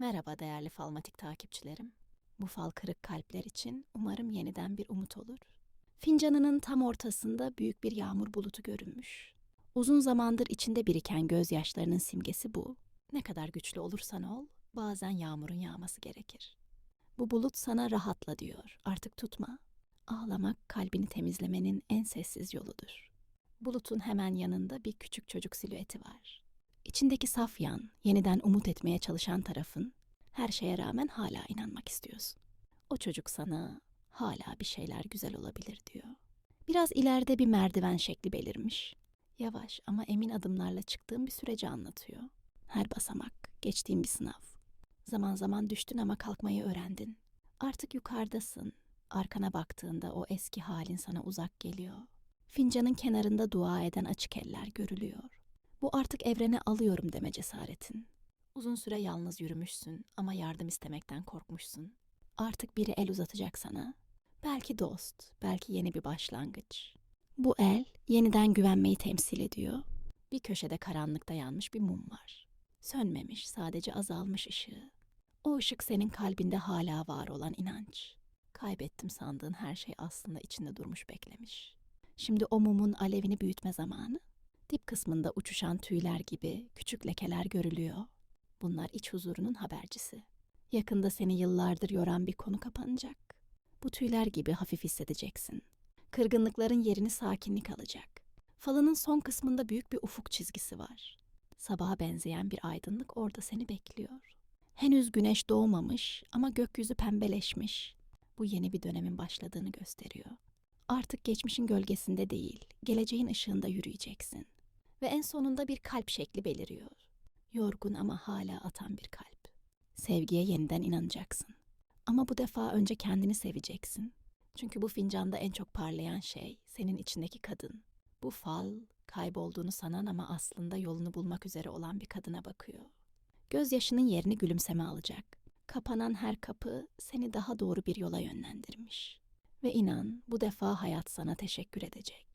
Merhaba değerli falmatik takipçilerim. Bu fal kırık kalpler için umarım yeniden bir umut olur. Fincanının tam ortasında büyük bir yağmur bulutu görünmüş. Uzun zamandır içinde biriken gözyaşlarının simgesi bu. Ne kadar güçlü olursan ol, bazen yağmurun yağması gerekir. Bu bulut sana rahatla diyor, artık tutma. Ağlamak kalbini temizlemenin en sessiz yoludur. Bulutun hemen yanında bir küçük çocuk silüeti var. İçindeki saf yan, yeniden umut etmeye çalışan tarafın, her şeye rağmen hala inanmak istiyorsun. O çocuk sana hala bir şeyler güzel olabilir diyor. Biraz ileride bir merdiven şekli belirmiş. Yavaş ama emin adımlarla çıktığın bir süreci anlatıyor. Her basamak, geçtiğin bir sınav. Zaman zaman düştün ama kalkmayı öğrendin. Artık yukarıdasın. Arkana baktığında o eski halin sana uzak geliyor. Fincanın kenarında dua eden açık eller görülüyor. Bu artık evrene alıyorum deme cesaretin. Uzun süre yalnız yürümüşsün ama yardım istemekten korkmuşsun. Artık biri el uzatacak sana. Belki dost, belki yeni bir başlangıç. Bu el yeniden güvenmeyi temsil ediyor. Bir köşede karanlıkta yanmış bir mum var. Sönmemiş, sadece azalmış ışığı. O ışık senin kalbinde hala var olan inanç. Kaybettim sandığın her şey aslında içinde durmuş beklemiş. Şimdi o mumun alevini büyütme zamanı. Dip kısmında uçuşan tüyler gibi küçük lekeler görülüyor. Bunlar iç huzurunun habercisi. Yakında seni yıllardır yoran bir konu kapanacak. Bu tüyler gibi hafif hissedeceksin. Kırgınlıkların yerini sakinlik alacak. Falının son kısmında büyük bir ufuk çizgisi var. Sabaha benzeyen bir aydınlık orada seni bekliyor. Henüz güneş doğmamış ama gökyüzü pembeleşmiş. Bu yeni bir dönemin başladığını gösteriyor. Artık geçmişin gölgesinde değil, geleceğin ışığında yürüyeceksin. Ve en sonunda bir kalp şekli beliriyor. Yorgun ama hala atan bir kalp. Sevgiye yeniden inanacaksın. Ama bu defa önce kendini seveceksin. Çünkü bu fincanda en çok parlayan şey senin içindeki kadın. Bu fal, kaybolduğunu sanan ama aslında yolunu bulmak üzere olan bir kadına bakıyor. Gözyaşının yerini gülümseme alacak. Kapanan her kapı seni daha doğru bir yola yönlendirmiş. Ve inan bu defa hayat sana teşekkür edecek.